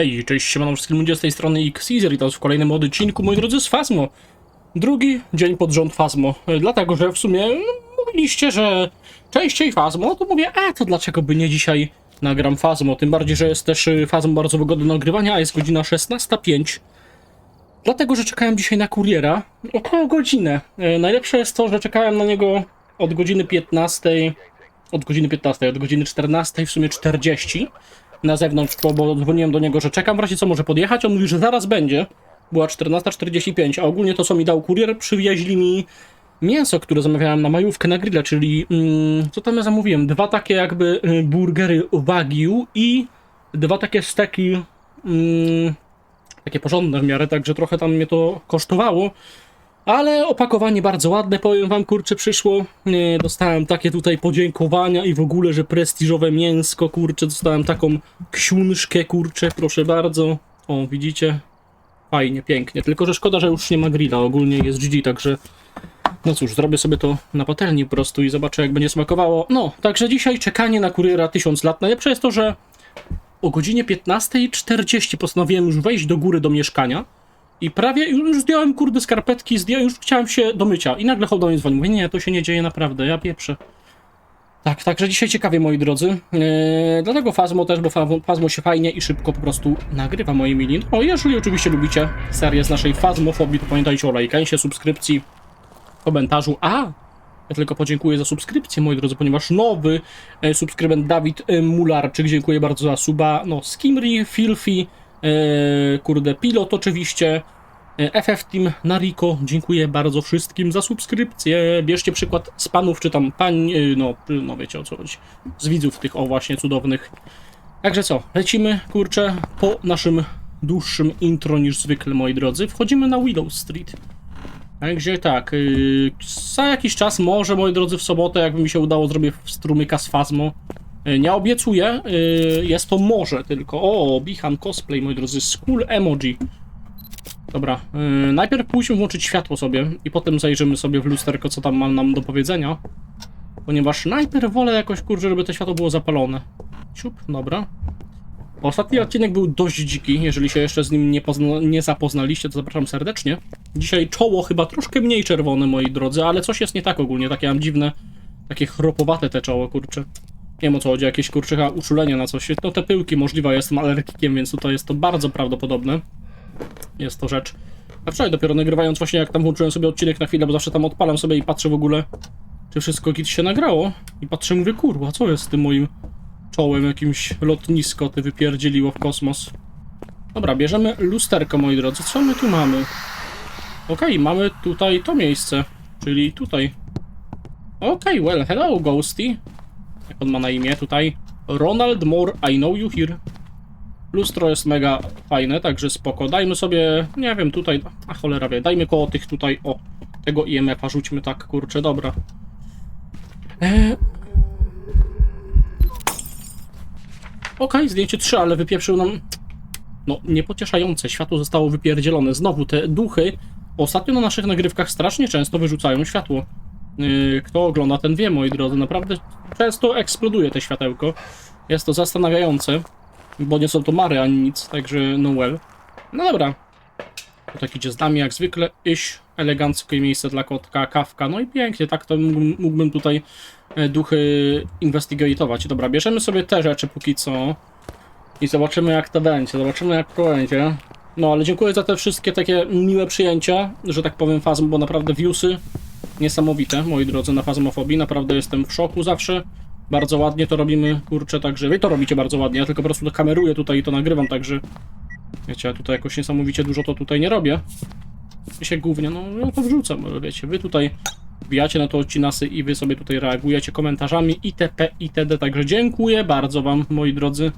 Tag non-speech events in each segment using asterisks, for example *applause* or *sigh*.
Hej, cześć, siemano wszystkim ludzie z tej strony Xeaser i to w kolejnym odcinku, moi drodzy, z Fazmo. Drugi dzień pod rząd Fazmo, e, dlatego, że w sumie no, mówiliście, że częściej Fazmo, to mówię, a to dlaczego by nie dzisiaj nagram Fazmo, tym bardziej, że jest też y, Fazmo bardzo wygodne do nagrywania, a jest godzina 16.05. Dlatego, że czekałem dzisiaj na kuriera około godzinę. E, Najlepsze jest to, że czekałem na niego od godziny 15, od godziny 15, od godziny 14, w sumie 40 na zewnątrz, bo- dzwoniłem do niego, że czekam, w razie co może podjechać. On mówi, że zaraz będzie. Była 14.45, a ogólnie to, co mi dał kurier, przywieźli mi mięso, które zamawiałem na majówkę na grilla, czyli mm, co tam ja zamówiłem? Dwa takie jakby y, burgery Wagyu i dwa takie steki mm, takie porządne w miarę, także trochę tam mnie to kosztowało. Ale opakowanie bardzo ładne, powiem wam, kurczę, przyszło. Nie, dostałem takie tutaj podziękowania i w ogóle, że prestiżowe mięsko, kurczę, dostałem taką książkę, kurczę, proszę bardzo. O, widzicie? Fajnie, pięknie. Tylko, że szkoda, że już nie ma grilla, ogólnie jest GG, także... No cóż, zrobię sobie to na patelni po prostu i zobaczę, jak będzie smakowało. No, także dzisiaj czekanie na kuriera 1000 lat. Najlepsze jest to, że o godzinie 15.40 postanowiłem już wejść do góry do mieszkania. I prawie już, zdjąłem kurde skarpetki, zdjąłem, już chciałem się do mycia. I nagle Hołd do mnie dzwoni. Mówię, nie, to się nie dzieje naprawdę, ja pieprzę. Tak, także dzisiaj ciekawie, moi drodzy. Eee, dlatego Fazmo też, bo Fa- Fazmo się fajnie i szybko po prostu nagrywa, moi mili. O, jeżeli oczywiście lubicie serię z naszej Fazmofobii, to pamiętajcie o lajkansie, subskrypcji, komentarzu. A! Ja tylko podziękuję za subskrypcję, moi drodzy, ponieważ nowy e, subskrybent Dawid e, Mularczyk, dziękuję bardzo za suba. No, Skimri, Filfi, e, kurde, Pilot oczywiście, e, FF Team, Nariko, dziękuję bardzo wszystkim za subskrypcję. Bierzcie przykład z panów, czy tam pań, e, no, no wiecie o co chodzi, z widzów tych, o właśnie, cudownych. Także co, lecimy, kurczę, po naszym dłuższym intro niż zwykle, moi drodzy. Wchodzimy na Willow Street. Także tak, yy, za jakiś czas, może moi drodzy, w sobotę, jakby mi się udało, zrobię strumyka z Fazmo. Yy, nie obiecuję, yy, jest to może tylko. O, Bihan cosplay, moi drodzy, School Emoji. Dobra, yy, najpierw pójdźmy włączyć światło sobie i potem zajrzymy sobie w lusterko, co tam ma nam do powiedzenia. Ponieważ najpierw wolę jakoś, kurczę, żeby to światło było zapalone. Siup, dobra. Ostatni odcinek był dość dziki, jeżeli się jeszcze z nim nie, nie zapoznaliście, to zapraszam serdecznie. Dzisiaj czoło chyba troszkę mniej czerwone, moi drodzy, ale coś jest nie tak ogólnie, takie mam dziwne, takie chropowate te czoło, kurczę. Nie wiem o co chodzi, jakieś kurczę chyba uczulenie na coś. No te pyłki możliwe, ja jestem alergikiem, więc tutaj jest to bardzo prawdopodobne. Jest to rzecz. A wczoraj dopiero nagrywając właśnie jak tam włączyłem sobie odcinek na chwilę, bo zawsze tam odpalam sobie i patrzę w ogóle, czy wszystko git się nagrało. I patrzę, mówię, kurwa, co jest z tym moim czołem jakimś lotnisko ty wypierdzieliło w kosmos. Dobra, bierzemy lusterko, moi drodzy. Co my tu mamy? Okej, mamy tutaj to miejsce, czyli tutaj. Okej, well, hello, Ghosty. Jak on ma na imię tutaj? Ronald Moore, I know you here. Lustro jest mega fajne, także spoko. Dajmy sobie, nie wiem, tutaj, a cholera wie, dajmy koło tych tutaj, o, tego IMF-a rzućmy tak, kurczę, dobra. Eee, Okej, zdjęcie 3, ale wypieprzył nam. No, niepocieszające. Światło zostało wypierdzielone. Znowu te duchy ostatnio na naszych nagrywkach strasznie często wyrzucają światło. Yy, Kto ogląda, ten wie, moi drodzy. Naprawdę często eksploduje te światełko. Jest to zastanawiające, bo nie są to mary ani nic, także no well. No dobra. To tak idzie z nami jak zwykle. Iś, eleganckie miejsce dla kotka, kawka. No i pięknie, tak to mógłbym, tutaj e, duchy investigatować. Dobra, bierzemy sobie te rzeczy póki co i zobaczymy jak to będzie, zobaczymy jak to będzie. No, ale dziękuję za te wszystkie takie miłe przyjęcia, że tak powiem, fazm, bo naprawdę viewsy niesamowite, moi drodzy, na fazmofobii. Naprawdę jestem w szoku zawsze. Bardzo ładnie to robimy, kurczę, także wy to robicie bardzo ładnie. Ja tylko po prostu to kameruję tutaj i to nagrywam, także wiecie, ja tutaj jakoś niesamowicie dużo to tutaj nie robię. I się głównie, no, no to wrzucam, ale wiecie, wy tutaj wbijacie na to odcinasy i wy sobie tutaj reagujecie komentarzami itp. itd. Także dziękuję bardzo wam, moi drodzy.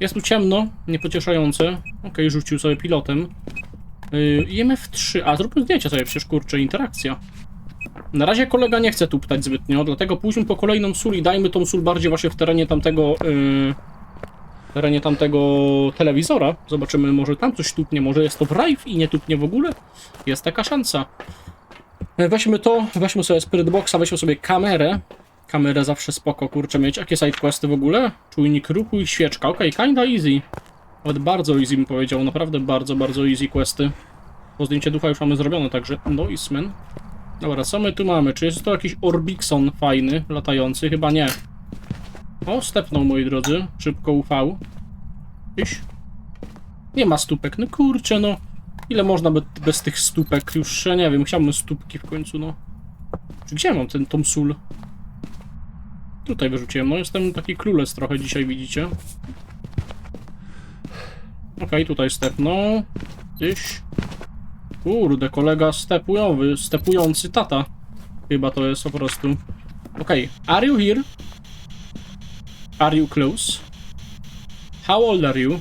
Jest tu ciemno, niepocieszające. Okej, rzucił sobie pilotem. Yy, IMF 3, a zróbmy zdjęcie sobie, przecież kurczę, interakcja. Na razie kolega nie chce tu ptać zbytnio, dlatego pójdźmy po kolejną sól i dajmy tą sól bardziej właśnie w terenie tamtego... Yy, terenie tamtego telewizora. Zobaczymy, może tam coś tupnie, może jest to w Rive i nie tupnie w ogóle. Jest taka szansa. E, Weźmy to, weźmy sobie Spirit Boxa, weźmy sobie kamerę. Kamerę zawsze spoko, kurczę, mieć. Jakie sidequesty w ogóle? Czujnik ruchu i świeczka, okej, kinda easy. Nawet bardzo easy bym powiedział, naprawdę bardzo, bardzo easy questy. Bo zdjęcie ducha już mamy zrobione, także no Eastman. Dobra, co my tu mamy? Czy jest to jakiś Orbixon fajny, latający? Chyba nie. O, stepnął, moi drodzy. Szybko UV. Iś. Nie ma stópek. No kurczę, no. Ile można be bez tych stópek? Już, nie wiem, chciałbym stópki w końcu, no. Czy Gdzie mam ten, tą sól? Tutaj wyrzuciłem. No, jestem taki klules trochę dzisiaj, widzicie. Okej, tutaj stepnął. Tyś. Kurde, kolega stepujowy, stepujący tata. Chyba to jest po prostu. Okej, are you here? Are you close? How old are you?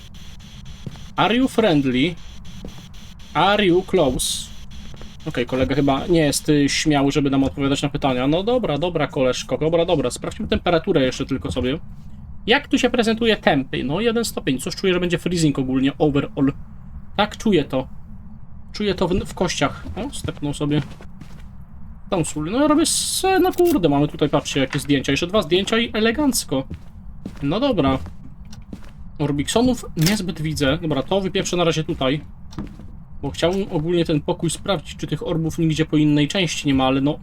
Are you friendly? Are you close? Okej, kolega chyba nie jest y, śmiały, żeby nam odpowiadać na pytania. No dobra, dobra, koleżko, dobra, dobra. Sprawdźmy temperaturę jeszcze tylko sobie. Jak tu się prezentuje tempy? No, jeden stopień. Coś czuję, że będzie freezing ogólnie, overall. Tak, czuję to. Czuję to w, w kościach. O, stepnął sobie. Tą sól. No ja robię se, no kurde, mamy tutaj, patrzcie, jakie zdjęcia. Jeszcze dwa zdjęcia i elegancko. No dobra. Orbixonów niezbyt widzę. Dobra, to wypieprzę na razie tutaj. Bo chciałbym ogólnie ten pokój sprawdzić, czy tych orbów nigdzie po innej części nie ma, ale no...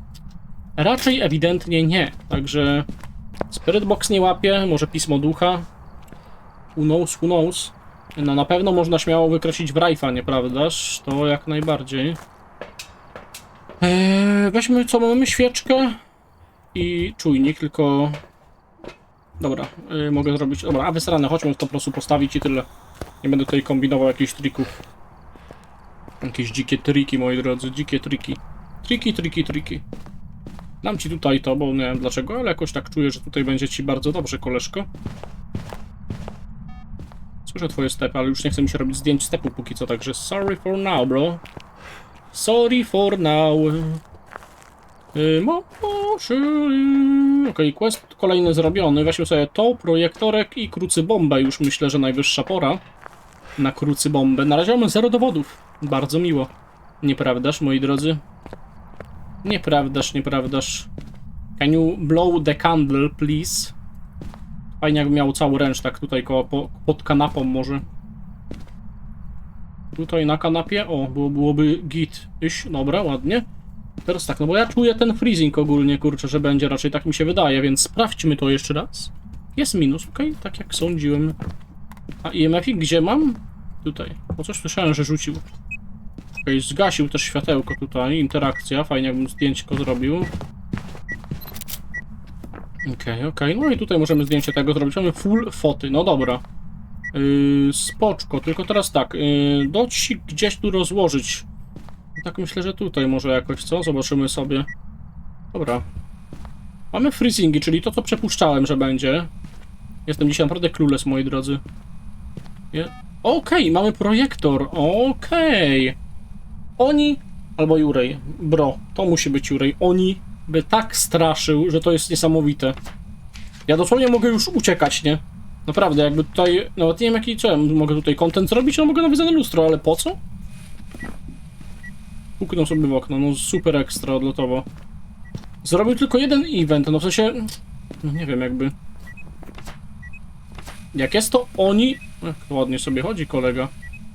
Raczej ewidentnie nie. Także... Spirit Box nie łapie, może Pismo Ducha. Who knows, who knows. No na pewno można śmiało wykreślić w Rajfa, nieprawdaż? To jak najbardziej. Eee, weźmy, co mamy? Świeczkę i czujnik, tylko... Dobra, yy, mogę zrobić... Dobra, a wysrane, chodźmy to po prostu postawić i tyle. Nie będę tutaj kombinował jakichś trików. Jakieś dzikie triki, moi drodzy, dzikie triki. Triki, triki, triki. Dam ci tutaj to, bo nie wiem dlaczego, ale jakoś tak czuję, że tutaj będzie ci bardzo dobrze, koleżko. Słyszę twoje stepy, ale już nie chce mi się robić zdjęć stepu póki co, także sorry for now, bro. Sorry for now. Y, mo- mo- quest kolejny zrobiony. Weźmy sobie to, projektorek i krucybombę. Już myślę, że najwyższa pora na krucybombę. Na razie mamy zero dowodów. Bardzo miło. Nieprawdaż, moi drodzy? Nieprawdaż, nieprawdaż. Can you blow the candle, please? Fajnie jakby miał cały ręcz tak tutaj koło, po, pod kanapą może. Tutaj na kanapie, o, było, byłoby git. Iś, dobra, ładnie. Teraz tak, no bo ja czuję ten freezing ogólnie, kurczę, że będzie raczej, tak mi się wydaje, więc sprawdźmy to jeszcze raz. Jest minus, okej, tak jak sądziłem. A IMF-ik gdzie mam? Tutaj. Bo coś słyszałem, że rzucił. Okej, zgasił też światełko tutaj, interakcja, fajnie jakbym zdjęćko zrobił. Okej, okej, no i tutaj możemy zdjęcie tego zrobić, mamy full foty, no dobra. Yy, spoczko, tylko teraz tak, yy, docik gdzieś tu rozłożyć. Tak myślę, że tutaj może jakoś, co? Zobaczymy sobie. Dobra. Mamy freezingi, czyli to, co przypuszczałem, że będzie. Jestem dzisiaj naprawdę clueless, moi drodzy. Je... Okej, mamy projektor, okej. Oni, albo Jurej, bro, to musi być Jurej, oni by tak straszył, że to jest niesamowite. Ja dosłownie mogę już uciekać, nie? Naprawdę, jakby tutaj, nawet nie wiem jaki, co ja mogę tutaj content zrobić, no mogę nawiązać lustro, ale po co? Puknął sobie w okno, no super ekstra odlotowo. Zrobił tylko jeden event, no w sensie, no nie wiem jakby. Jak jest to oni, jak ładnie sobie chodzi kolega.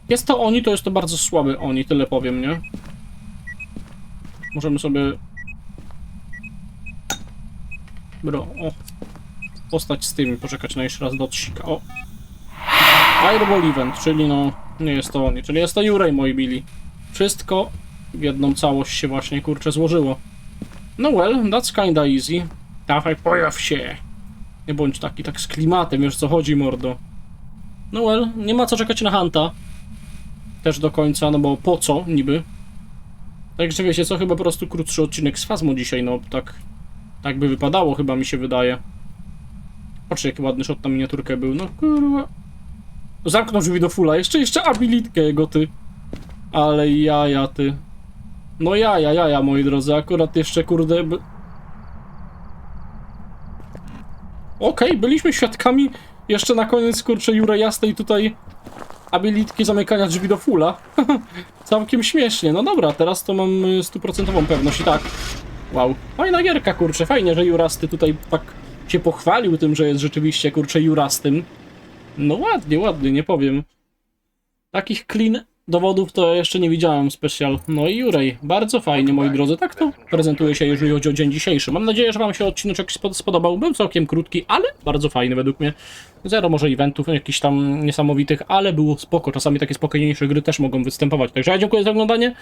Jest to oni, to jest to bardzo słaby oni, tyle powiem, nie? Możemy sobie... Bro, o. Postać z tymi, poczekać na jeszcze raz do odsika, o. Fireball Event, czyli no, nie jest to oni, czyli jest to Jurej, moi bili. Wszystko w jedną całość się właśnie, kurczę, złożyło. No well, that's kinda easy. Dawaj, pojaw się. Nie bądź taki, tak z klimatem, wiesz co chodzi, mordo. No well, nie ma co czekać na Hanta. Też do końca, no bo po co, niby. Także wiecie co, chyba po prostu krótszy odcinek z Fazmo dzisiaj, no tak... Tak by wypadało, chyba mi się wydaje. Patrzcie, jaki ładny shot na miniaturkę był, no kurwa. Zamknął drzwi do fulla, jeszcze, jeszcze abilitkę jego, ty. Ale jaja, ty. No jaja, jaja, moi drodzy, akurat jeszcze, kurde... by- Okej, byliśmy świadkami jeszcze na koniec, kurczę, Jura Jasnej tutaj abilitki zamykania drzwi do fulla. *laughs* Całkiem śmiesznie. No dobra, teraz to mam y, stuprocentową pewność i tak. Wow. Fajna gierka, kurczę. Fajnie, że Jurasty tutaj tak się pochwalił tym, że jest rzeczywiście, kurczę, Jurastym. No ładnie, ładnie, nie powiem. Takich clean dowodów to jeszcze nie widziałem specjal. No i Jurej, bardzo fajnie moi drodzy, tak to prezentuje się jeżeli chodzi o dzień dzisiejszy. Mam nadzieję, że wam się odcineczek spod- spodobał. Był całkiem krótki, ale bardzo fajny według mnie. Zero może eventów jakichś tam niesamowitych, ale było spoko. Czasami takie spokojniejsze gry też mogą występować. Także ja dziękuję za oglądanie.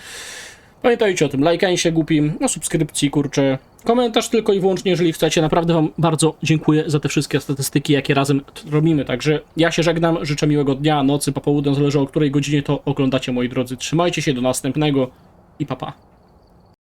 Pamiętajcie o tym, lajkanie się głupim, no subskrypcji, kurczę, komentarz tylko i wyłącznie, jeżeli chcecie. Naprawdę wam bardzo dziękuję za te wszystkie statystyki, jakie razem robimy. Także ja się żegnam, życzę miłego dnia, nocy, popołudnia, zależy o której godzinie to oglądacie, moi drodzy. Trzymajcie się, do następnego i papa. Pa.